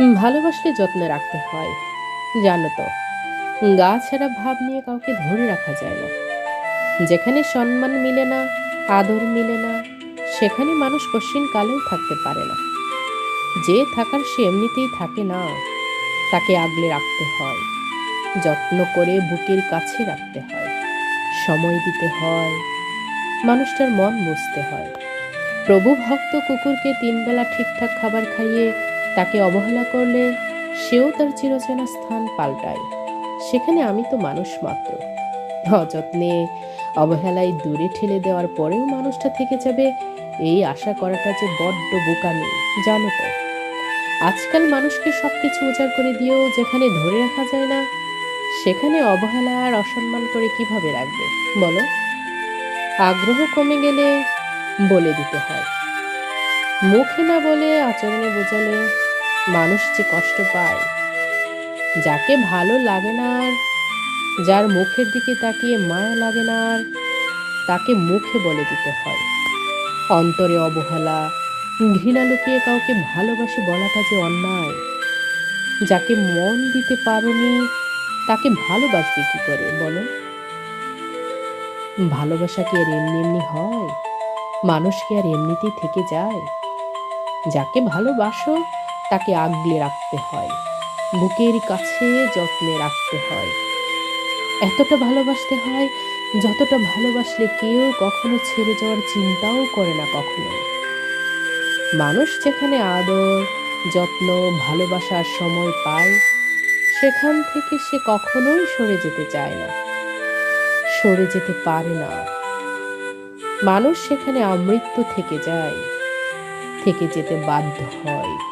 ভালোবাসলে যত্নে রাখতে হয়। জানো তো গা ছাড়া ভাব নিয়ে কাউকে ধরে রাখা যায় না। যেখানে সম্মান মিলে না, আদর মিলে না, সেখানে মানুষ কশিন কালেও থাকতে পারে না। যে থাকার সে এমনিতেই থাকে না, তাকে আগলে রাখতে হয়। যত্ন করে বুকের কাছে রাখতে হয়। সময় দিতে হয়। মানুষটার মন বুঝতে হয়। প্রভু ভক্ত কুকুরকে তিনবেলা ঠিকঠাক খাবার খাইয়ে তাকে অবহেলা করলে সেও তার চিরচেনা স্থান পাল্টায়। সেখানে আমি তো মানুষ মাত্র। অযত্নে, অবহেলায় দূরে ঠেলে দেওয়ার পরেও মানুষটা থেকে যাবে, এই আশা করাটা যে বড্ড বোকামি, জানো তো। আজকাল মানুষকে সব কিছু উজাড় করে দিয়েও যেখানে ধরে রাখা যায় না, সেখানে অবহেলা আর অসম্মান করে কীভাবে রাখবে, বলো? আগ্রহ কমে গেলে বলে দিতে হয়। মুখে না বলে আচরণে বোঝালে মানুষ যে কষ্ট পায়। যাকে ভালো লাগে না আর, যার মুখের দিকে তাকিয়ে মায়া লাগে না আর, তাকে মুখে বলে দিতে হয়। অন্তরে অবহেলা, ঘৃণা লুকিয়ে কাউকে ভালোবাসে বলাটা যে অন্যায়। যাকে মন দিতে পারোনি, তাকে ভালোবাসবে কি করে বলো? ভালোবাসা কি আর এমনি এমনি হয়? মানুষ কি আর এমনিতেই থেকে যায়? যাকে ভালোবাসো, তাকে আগলে রাখতে হয়। বুকের কাছে যত্নে রাখতে হয়। এতটা ভালোবাসতে হয়, যতটা ভালোবাসলে কেউ কখনো ছেড়ে যাওয়ার চিন্তাও করে না কখনো। মানুষ যেখানে আদর, যত্ন, ভালোবাসার সময় পায়, সেখান থেকে সে কখনোই সরে যেতে চায় না। সরে যেতে পারে না। মানুষ সেখানে আমৃত্যু থেকে যায়। থেকে যেতে বাধ্য হয়।